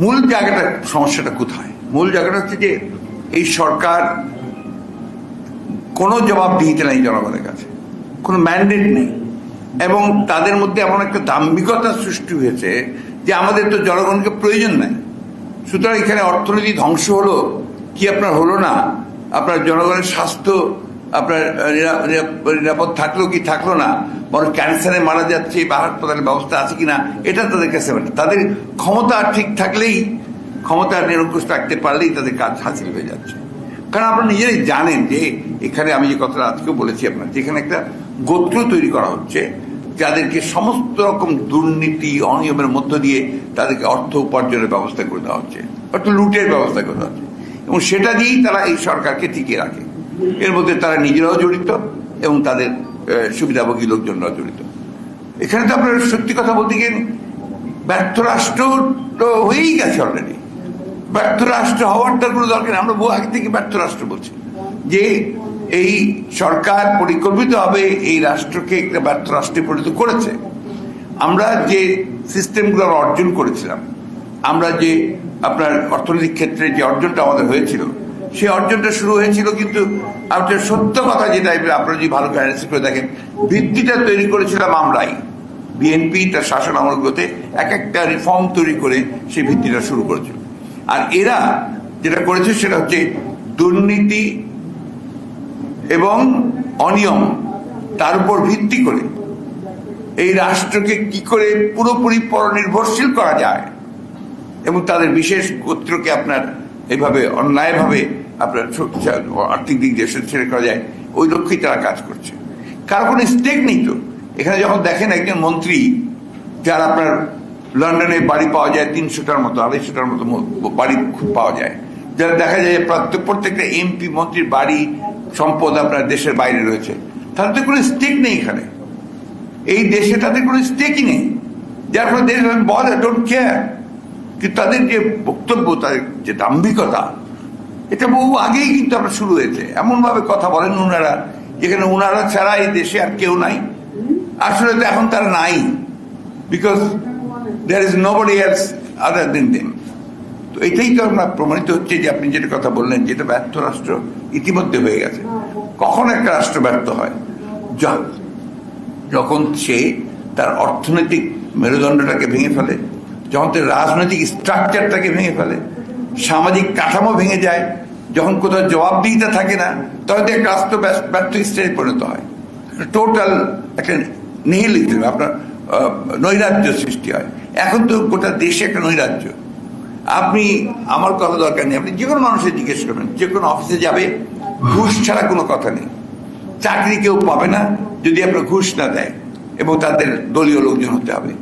মূল জায়গাটা, সমস্যাটা কোথায়? মূল জায়গাটা হচ্ছে যে, এই সরকার কোনো জবাবদিহিতা নেই জনগণের কাছে। কোনো ম্যান্ডেট নেই। এবং তাদের মধ্যে এমন একটা দাম্ভিকতা সৃষ্টি হয়েছে যে আমাদের তো জনগণকে প্রয়োজন নাই। সুতরাং এখানে অর্থনীতি ধ্বংস হলো, কি আপনার হলো না? আপনার জনগণের স্বাস্থ্য আপনার নিরাপদ থাকল কি থাকল না? বরং ক্যান্সারে মারা যাচ্ছে বা হাসপাতালের ব্যবস্থা আছে কিনা? এটা তাদের কাছে। তাদের ক্ষমতা ঠিক থাকলেই, ক্ষমতা নিরঙ্কুশ রাখতে পারলেই তাদের কাজ হাসিল হয়ে যাচ্ছে। কারণ আপনারা নিজেরাই জানেন যে, এখানে আমি যে কথাটা আজকেও বলেছি আপনার যেখানে একটা গোত্র তৈরি করা হচ্ছে, যাদেরকে সমস্ত রকম দুর্নীতি, অনিয়মের মধ্য দিয়ে তাদেরকে অর্থ উপার্জনের ব্যবস্থা করে দেওয়া হচ্ছে, অর্থ লুটের ব্যবস্থা করে দেওয়া হচ্ছে। এবং সেটা দিয়েই তারা এই সরকারকে টিকিয়ে রাখে। এর মধ্যে তারা নিজেরাও জড়িত এবং তাদের সুবিধাভোগী লোকজনরাও জড়িত। এখানে তো আপনার সত্যি কথা বলতে গিয়ে ব্যর্থ রাষ্ট্র তো হয়েই গেছে অলরেডি ব্যর্থ রাষ্ট্র হওয়ার তার কোনো দরকার আমরা বহু আগে থেকে ব্যর্থ রাষ্ট্র বলছি যে এই সরকার পরিকল্পিতভাবে এই রাষ্ট্রকে একটা ব্যর্থ রাষ্ট্রে পরিণত করেছে। আমরা যে সিস্টেমগুলো অর্জন করেছিলাম, আমরা যে আপনার অর্থনৈতিক ক্ষেত্রে যে অর্জনটা আমাদের হয়েছিল সেই অর্জনটা শুরু হয়েছিল কিন্তু আপনার সত্য কথা যেটা আপনারা যদি ভালো ক্যারেন্সি করে দেখেন, ভিত্তিটা তৈরি করেছিলাম আমরাই বিএনপি তার শাসন আমলগুলোতে এক একটা রিফর্ম তৈরি করে সেই ভিত্তিটা শুরু করেছিল। আর এরা যেটা করেছে সেটা হচ্ছে দুর্নীতি এবং অনিয়ম তার উপর ভিত্তি করে এই রাষ্ট্রকে কি করে পুরোপুরি পরনির্ভরশীল করা যায় এবং তাদের বিশেষ গোত্রকে আপনার এইভাবে অন্যায়ভাবে আপনার আর্থিক দিক দিয়ে ছেড়ে করা যায়। ওই লক্ষ্যেই তারা কাজ করছে। কারও কোনো স্টেক নেই তো। এখানে যখন দেখেন একজন মন্ত্রী, যার আপনার লন্ডনে বাড়ি পাওয়া যায় তিনশোটার মতো, আড়াইশোটার মতো বাড়ি পাওয়া যায়। যারা দেখা যায় প্রত্যেকটা এমপি মন্ত্রীর বাড়ি, সম্পদ আপনার দেশের বাইরে রয়েছে। তাদের তো কোনো স্টেক নেই এখানে। এই দেশে তাদের কোনো স্টেকই নেই। যার ফলে দেশ বলে ডোন্ট কেয়ার কিন্তু তাদের যে বক্তব্য, তাদের যে দাম্ভিকতা এটা বহু আগেই কিন্তু আমরা শুরু হয়েছে। এমন ভাবে কথা বলেন ওনারা যেখানে ওনারা ছাড়া এই দেশে আর কেউ নাই। আসলে তো এখন তারা নাই because there is no body else other than them তো এটাই তো আমরা প্রমাণিত হচ্ছে যে আপনি যেটা কথা বললেন, যেটা ব্যর্থ রাষ্ট্র ইতিমধ্যে হয়ে গেছে। কখন একটা রাষ্ট্র ব্যর্থ হয়? যখন সে তার অর্থনৈতিক মেরুদণ্ডটাকে ভেঙে ফেলে, যখন তার রাজনৈতিক স্ট্রাকচারটাকে ভেঙে ফেলে, সামাজিক কাঠামো ভেঙে যায় যখন কোথাও জবাবদিহিতা থাকে না, তখন একটা রাষ্ট্র ব্যর্থ স্টেজে পরিণত হয়। টোটাল একটা নিহিলিজম আপনার নৈরাজ্য সৃষ্টি হয়। এখন তো গোটা দেশে একটা নৈরাজ্য। আপনি, আমার কথা দরকার নেই, আপনি যে কোনো মানুষের জিজ্ঞেস করবেন যে কোনো অফিসে যাবে, ঘুষ ছাড়া কোনো কথা নেই। চাকরি কেউ পাবে না, যদি আপনার ঘুষ না দেয়, এবং তাদের দলীয় লোকজন হতে হবে।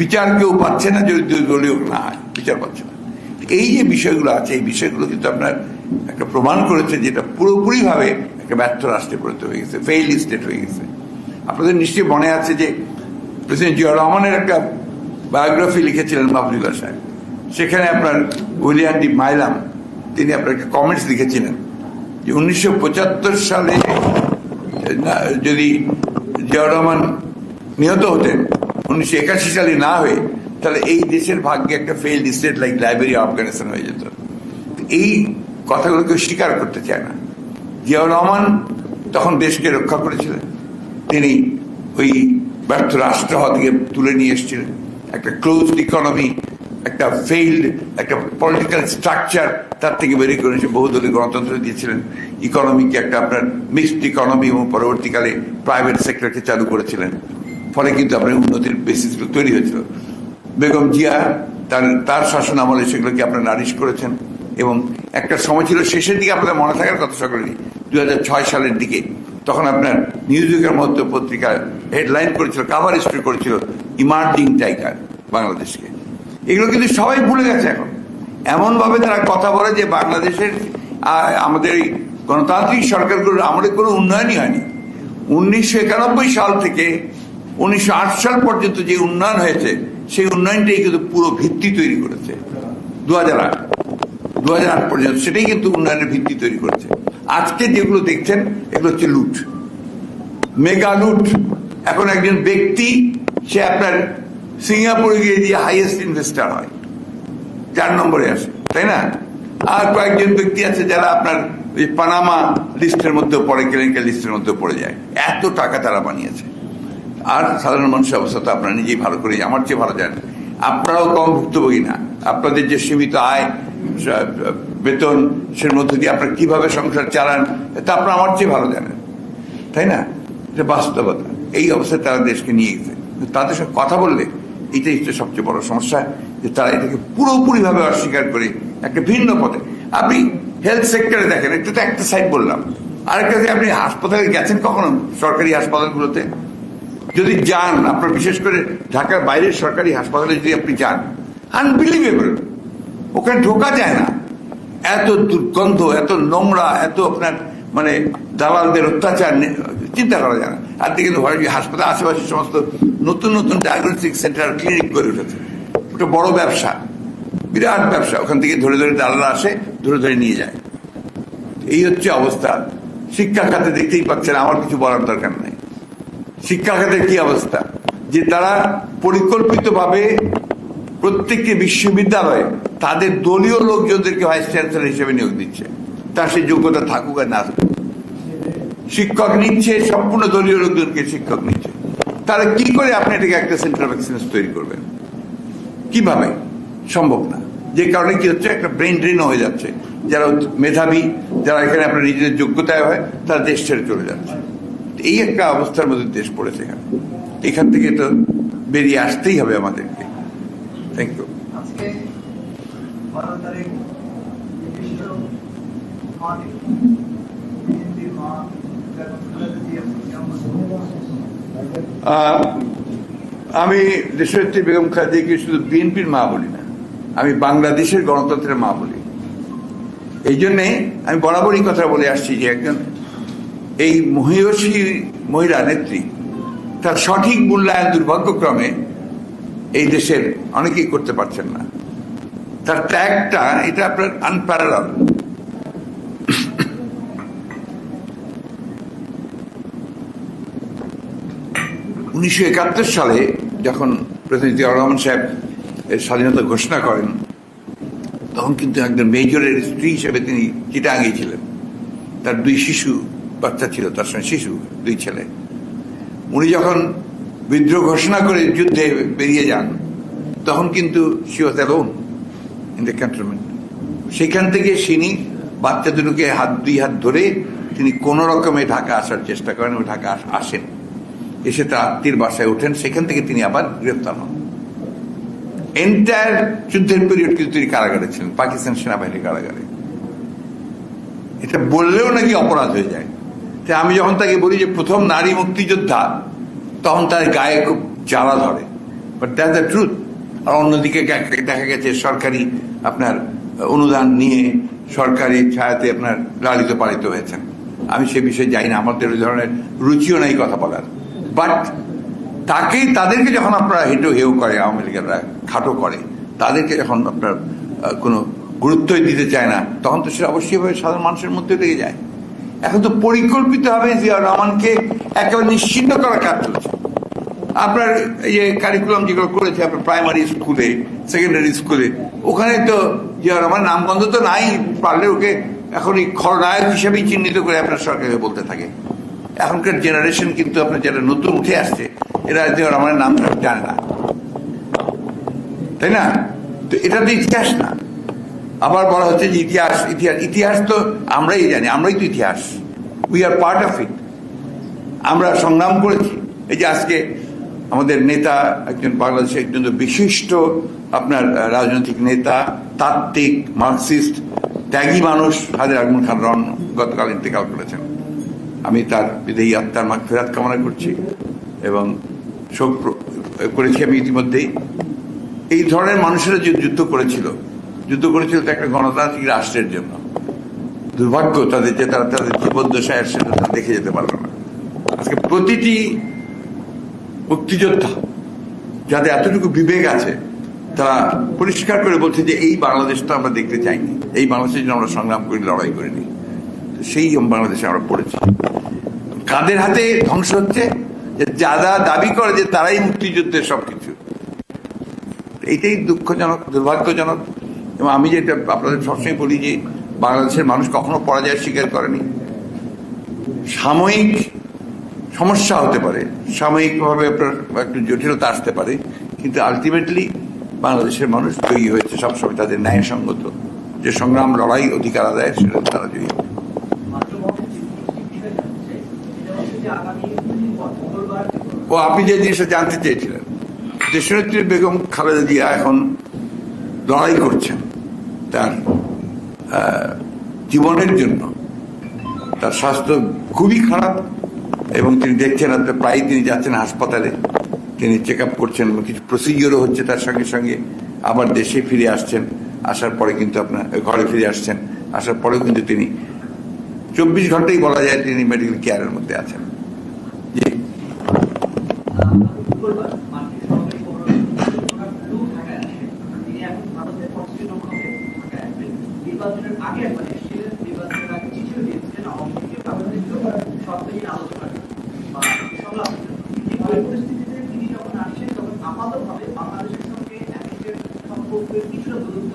বিচার কেউ পাচ্ছে না, যদি দলীয় না হয়, বিচার পাচ্ছে না। এই যে বিষয়গুলো আছে, এই বিষয়গুলো কিন্তু আপনার একটা প্রমাণ করেছে যেটা পুরোপুরিভাবে একটা ব্যর্থ রাষ্ট্রে পরিণত হয়ে গেছে ফেইল স্টেট হয়ে গেছে। আপনাদের নিশ্চয়ই মনে আছে যে প্রেসিডেন্ট জিয়া রহমানের একটা বায়োগ্রাফি লিখেছিলেন মাহবুবুল্লাহ সাহেব সেখানে আপনার উইলিয়াম ডি মাইলাম, তিনি আপনার একটা কমেন্টস লিখেছিলেন যে উনিশশো পঁচাত্তর সালে যদি জিয়া রহমান নিহত হতেন, উনিশশো একাশি সালে না হয়ে, তাহলে এই দেশের ভাগ্যে একটা failed state like library Afghanistan হয়ে যেত। এই কথাগুলো কেউ স্বীকার করতে চায় না। জিয়াউর রহমান তখন দেশকে রক্ষা করেছিলেন। তিনি ওই ব্যর্থ রাষ্ট্র থেকে তুলে নিয়ে এসেছিলেন। একটা ক্লোজ ইকোনমি একটা ফেইল্ড একটা পলিটিক্যাল স্ট্রাকচার তার থেকে বেরিয়ে করে এসে বহুদলীয় গণতন্ত্র দিয়েছিলেন। ইকোনমিকে একটা আপনার মিক্সড ইকোনমি এবং পরবর্তীকালে প্রাইভেট সেক্টরকে চালু করেছিলেন। ফলে কিন্তু আপনার উন্নতির বেসিসগুলো তৈরি হয়েছিল। বেগম জিয়া তার তার শাসন আমলে সেগুলোকে আপনার নারিশ করেছেন। এবং একটা সময় ছিল শেষের দিকে আপনাদের মনে থাকার কথা সকলেরই দু হাজার ছয় সালের দিকে। তখন আপনার নিউজিকের মধ্যে পত্রিকা হেডলাইন করেছিল কাভার স্টোরি করেছিল ইমার্জিং টাইগার বাংলাদেশকে। এগুলো কিন্তু সবাই ভুলে গেছে এখন। এমনভাবে তারা কথা বলে যে বাংলাদেশের আমাদের গণতান্ত্রিক সরকারগুলোর আমাদের কোনো উন্নয়নই হয়নি। উনিশশো একানব্বই সাল থেকে উনিশশো আট সাল পর্যন্ত যে উন্নয়ন হয়েছে, সেই উন্নয়নটাই কিন্তু পুরো ভিত্তি তৈরি করেছে। দু হাজার আট। দু হাজার আট পর্যন্ত, সেটাই কিন্তু উন্নয়নের ভিত্তি তৈরি করেছে। আজকে যেগুলো দেখছেন, এগুলো হচ্ছে লুট। মেগা লুট। এখন একজন ব্যক্তি, সে আপনার সিঙ্গাপুরে গিয়ে দিয়ে হাইয়েস্ট ইনভেস্টার হয় চার নম্বরে আসে তাই না? আর কয়েকজন ব্যক্তি আছে যারা আপনার ওই পানামা লিস্টের মধ্যেও পড়ে কেলেঙ্কা লিস্টের মধ্যেও পড়ে যায়। এত টাকা তারা বানিয়েছে। আর সাধারণ মানুষের অবস্থা তো আপনারা নিজেই ভালো করে আমার চেয়ে ভালো জানেন। আপনারাও কম ভুক্তভোগী না। আপনাদের যে সীমিত আয় বেতন সের মধ্যে দিয়ে আপনারা কীভাবে সংসার চালান, তা আপনারা আমার চেয়ে ভালো জানেন। তাই না? এটা বাস্তবতা। এই অবস্থায় তারা দেশকে নিয়ে গেছে। তাদের সাথে কথা বললে এটাই হচ্ছে সবচেয়ে বড় সমস্যা, যে তারা এটাকে পুরোপুরিভাবে অস্বীকার করে একটা ভিন্ন পথে। আপনি হেলথ সেক্টরে দেখেন, একটু তো একটা সাইড বললাম। আরেকটা যে আপনি হাসপাতালে গেছেন কখনো সরকারি হাসপাতালগুলোতে? যদি যান, আপনার বিশেষ করে ঢাকার বাইরের সরকারি হাসপাতালে যদি আপনি যান আনবিলিভেবল ওখানে ঢোকা যায় না। এত দুর্গন্ধ, এত নোংরা, এত আপনার মানে দালালদের অত্যাচার চিন্তা করা যায় না। আর দিকে কিন্তু হয় যে হাসপাতাল আশেপাশে সমস্ত নতুন নতুন ডায়াগনস্টিক সেন্টার ক্লিনিক করে উঠেছে। ওটা বড় ব্যবসা, বিরাট ব্যবসা। ওখান থেকে ধরে ধরে দালালরা আসে, ধরে ধরে নিয়ে যায়। এই হচ্ছে অবস্থা। শিক্ষা খাতে দেখতেই পাচ্ছেন, আমার কিছু বলার দরকার নেই। শিক্ষা খাতের কি অবস্থা? যে তারা পরিকল্পিতভাবে প্রত্যেকটি বিশ্ববিদ্যালয়ে তাদের দলীয় লোকজনদেরকে ভাইস চ্যান্সেলর হিসেবে নিয়োগ দিচ্ছে। তার সেই যোগ্যতা থাকুক আর না শিক্ষক নিচ্ছে, সম্পূর্ণ দলীয় লোকজনকে শিক্ষক নিচ্ছে। তাহলে কি করে আপনি এটাকে একটা সেন্টার অফ এক্সেলেন্স তৈরি করবেন? কীভাবে? সম্ভব না। যে কারণে কি হচ্ছে? একটা ব্রেন ড্রেন হয়ে যাচ্ছে। যারা মেধাবী, যারা এখানে আপনার নিজেদের যোগ্যতায় হয়, তারা দেশ ছেড়ে চলে যাচ্ছে। এই একটা অবস্থার মধ্যে দেশ পড়েছে এখানে। এখান থেকে তো বেরিয়ে আসতেই হবে আমাদেরকে। থ্যাংক ইউ আমি দেশনেত্রী বেগম খাদিকে শুধু বিএনপির মা বলি না, আমি বাংলাদেশের গণতন্ত্রের মা বলি। এই জন্যে আমি বরাবরই কথা বলে আসছি যে একজন এই মহিষী মহিলা নেত্রী, তার সঠিক মূল্যায়ন দুর্ভাগ্যক্রমে এই দেশের অনেকেই করতে পারছেন না। তার ত্যাগটা এটা আপনার আনপ্যারাল উনিশশো একাত্তর সালে যখন প্রেসিডেন্ট রহমান সাহেব স্বাধীনতা ঘোষণা করেন, তখন কিন্তু একজন মেজরের স্ত্রী হিসেবে তিনি চিটাঙ্গি ছিলেন। তার দুই শিশু বাচ্চা ছিল, তার সঙ্গে শিশু, দুই ছেলে। উনি যখন বিদ্রোহ ঘোষণা করে যুদ্ধে বেরিয়ে যান, তখন কিন্তু she was in the cantonment সেখান থেকে তিনি বাচ্চা দুটোকে হাত দুই হাত ধরে তিনি কোন রকমে ঢাকা আসার চেষ্টা করেন ঢাকা আসেন। এসে তার আত্মীর বাসায় ওঠেন। সেখান থেকে তিনি আবার গ্রেফতার হন। এন্টায়ার যুদ্ধের পিরিয়ড কিন্তু তিনি কারাগারে ছিলেন, পাকিস্তান সেনাবাহিনীর কারাগারে। এটা বললেও নাকি অপরাধ হয়ে যায়। তাই আমি যখন তাকে বলি যে প্রথম নারী মুক্তিযোদ্ধা, তখন তার গায়ে খুব জ্বালা ধরে। বাট দ্যাট দ্য ট্রুথ আর অন্যদিকে দেখা গেছে সরকারি আপনার অনুদান নিয়ে সরকারি ছায়াতে আপনার লালিত পালিত হয়েছেন। আমি সে বিষয়ে যাই না আমাদের ওই ধরনের রুচিও নাই কথা বলার। বাট তাকেই তাদেরকে যখন আপনারা হেঁটো হেউ করে, আওয়ামী লীগেররা খাটো করে, তাদেরকে যখন আপনার কোনো গুরুত্বই দিতে চায় না, তখন তো সেটা অবশ্যই ভাবে সাধারণ মানুষের মধ্যে লেগে যায়। এখন তো পরিকল্পিতভাবে জিয়া রহমানকে একেবারে নিশ্চিন্ন করার কাজ চলছে। আপনার যে কারিকুলাম যেগুলো করেছে আপনার প্রাইমারি স্কুলে সেকেন্ডারি স্কুলে ওখানে তো জিয়া রহমান নামগন্ধ তো নাই, পারলে ওকে এখন এই খলনায়ক হিসেবেই চিহ্নিত করে আপনার সরকারকে বলতে থাকে। এখনকার জেনারেশন কিন্তু আপনার যারা নতুন উঠে আসছে, এরা জিয়া রহমানের নাম জানে না। তাই না? তো এটা তো ইতিহাস না। আবার বলা হচ্ছে যে ইতিহাস ইতিহাস ইতিহাস তো আমরাই জানি, আমরাই তো ইতিহাস। We are part of it আমরা সংগ্রাম করেছি। এই যে আজকে আমাদের নেতা, একজন বাংলাদেশের একজন বিশিষ্ট আপনার রাজনৈতিক নেতা, তাত্ত্বিক, মার্কসিস্ট, ত্যাগী মানুষ হাজার আগমন খান রন গতকাল ইন্তেকাল করেছেন। আমি তার বিদেহী আত্মার মাগ ফেরাত কামনা করছি এবং শোক করেছি আমি ইতিমধ্যেই। এই ধরনের মানুষেরা যে যুদ্ধ করেছিল যুদ্ধ করেছিল তো একটা গণতান্ত্রিক রাষ্ট্রের জন্য। দুর্ভাগ্য তাদের যে তারা তাদের জীবদ্দশায় সেটা দেখে যেতে পারল না। আজকে প্রতিটি মুক্তিযোদ্ধা। যাদের এতটুকু বিবেক আছে, তারা পরিষ্কার করে বলছে যে এই বাংলাদেশটা আমরা দেখতে চাইনি। এই বাংলাদেশের জন্য আমরা সংগ্রাম করি, লড়াই করিনি সেই বাংলাদেশে আমরা পড়েছি। কাদের হাতে ধ্বংস হচ্ছে? যারা দাবি করে যে তারাই মুক্তিযুদ্ধের সবকিছু। এইটাই দুঃখজনক, দুর্ভাগ্যজনক। এবং আমি যেটা আপনাদের সবসময় বলি যে, বাংলাদেশের মানুষ কখনো পরাজয় স্বীকার করেনি। সাময়িক সমস্যা হতে পারে। সাময়িকভাবে আপনার একটু জটিলতা আসতে পারে, কিন্তু আলটিমেটলি বাংলাদেশের মানুষ জয়ী হয়েছে সবসময় তাদের ন্যায়সঙ্গত। যে সংগ্রাম, লড়াই, অধিকার আদায় সেটা তারা জয়ী। ও, আপনি যে জিনিসটা জানতে চেয়েছিলেন দেশনেত্রী বেগম খালেদা জিয়া এখন লড়াই করছেন তার জীবনের জন্য। তার স্বাস্থ্য খুবই খারাপ এবং তিনি দেখছেন প্রায় তিনি যাচ্ছেন হাসপাতালে। তিনি চেক আপ করছেন কিছু প্রসিডিওরও হচ্ছে তার সঙ্গে সঙ্গে। আবার দেশে ফিরে আসছেন। আসার পরে কিন্তু আপনার, ঘরে ফিরে আসছেন। আসার পরেও কিন্তু তিনি চব্বিশ ঘন্টাই বলা যায় তিনি মেডিকেল কেয়ারের মধ্যে আছেন। জি। মঙ্গলবার মার্কিন সরকারি খবর ডোনাল্ড ট্রু ঢাকায় আসেন তিনি এখন ভারতের পশ্চিম লক্ষ্যে ঢাকায় আসবেন নির্বাচনের আগে একবার এসেছিলেন নির্বাচনের আগে চিঠিও দিয়েছিলেন আওয়ামী লীগের কাগজে সরকারি আলোচনা বা সংলাপের জন্য কিন্তু ওই পরিস্থিতিতে তিনি যখন আসছেন তখন আপাতভাবে বাংলাদেশের সঙ্গে আমেরিকার সম্পর্কের কিছুটা দূরত্ব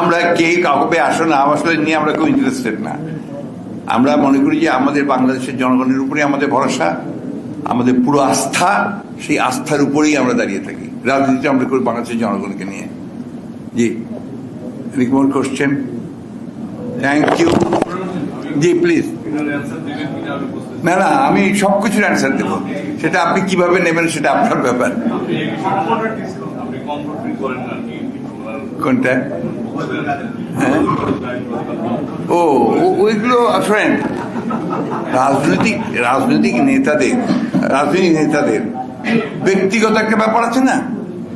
আমরা কে কাউকে আসো না আসলে নিয়ে আমরা কেউ ইন্টারেস্টেড না। আমরা মনে করি যে আমাদের বাংলাদেশের জনগণের উপরে আমাদের ভরসা, আমাদের পুরো আস্থা, সেই আস্থার উপরেই আমরা দাঁড়িয়ে থাকি। রাজনীতি আমরা করি বাংলাদেশের জনগণকে নিয়ে। জি মোর কোশ্চেন থ্যাংক ইউ জি প্লিজ না না, আমি সব কিছুর অ্যান্সার দেবো। সেটা আপনি কীভাবে নেবেন সেটা আপনার ব্যাপার আপনি কমফোর্ট ফিল করেন না কি কোনটা ও- ওইগুলো ফ্রেন্ড রাজনৈতিক রাজনৈতিক নেতাদের রাজনৈতিক নেতাদের, ব্যক্তিগত একটা ব্যাপার আছে না?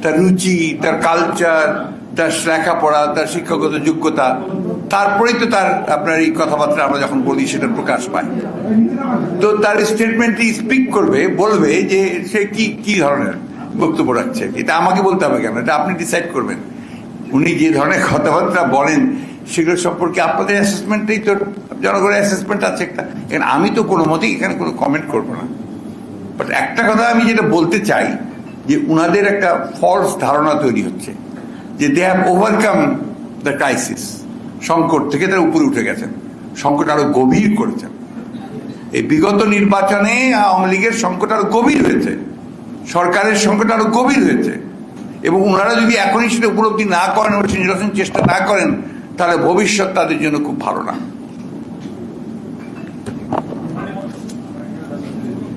তার রুচি, তার কালচার তার লেখাপড়া, তার শিক্ষাগত যোগ্যতা, তারপরেই তো তার, আপনার এই কথাবার্তা আমরা যখন বলি, সেটা প্রকাশ পায়। তো তার স্টেটমেন্টটি স্পিক করবে, বলবে যে সে কি কি ধরনের বক্তব্য রাখছে? এটা আমাকে বলতে হবে কেন? এটা আপনি ডিসাইড করবেন। উনি যে ধরনের কথাবার্তা বলেন, সেগুলো সম্পর্কে আপনাদের অ্যাসেসমেন্টেই তো জনগণের অ্যাসেসমেন্ট আছে একটা। এখানে আমি তো কোনো মতেই এখানে কোনো কমেন্ট করব না। বাট একটা কথা আমি যেটা বলতে চাই, যে উনাদের একটা ফলস ধারণা তৈরি হচ্ছে, যে they have overcome the crisis সংকট থেকে তারা উপরে উঠে গেছেন। সংকট আরও গভীর করেছেন। এই বিগত নির্বাচনে আওয়ামী লীগের সংকট আরও গভীর হয়েছে। সরকারের সংকট আরও গভীর হয়েছে। এবং ওনারা যদি এখনই সেটা উপলব্ধি না করেন নির্বাচন চেষ্টা না করেন, তাহলে ভবিষ্যৎ তাদের জন্য খুব ভালো না।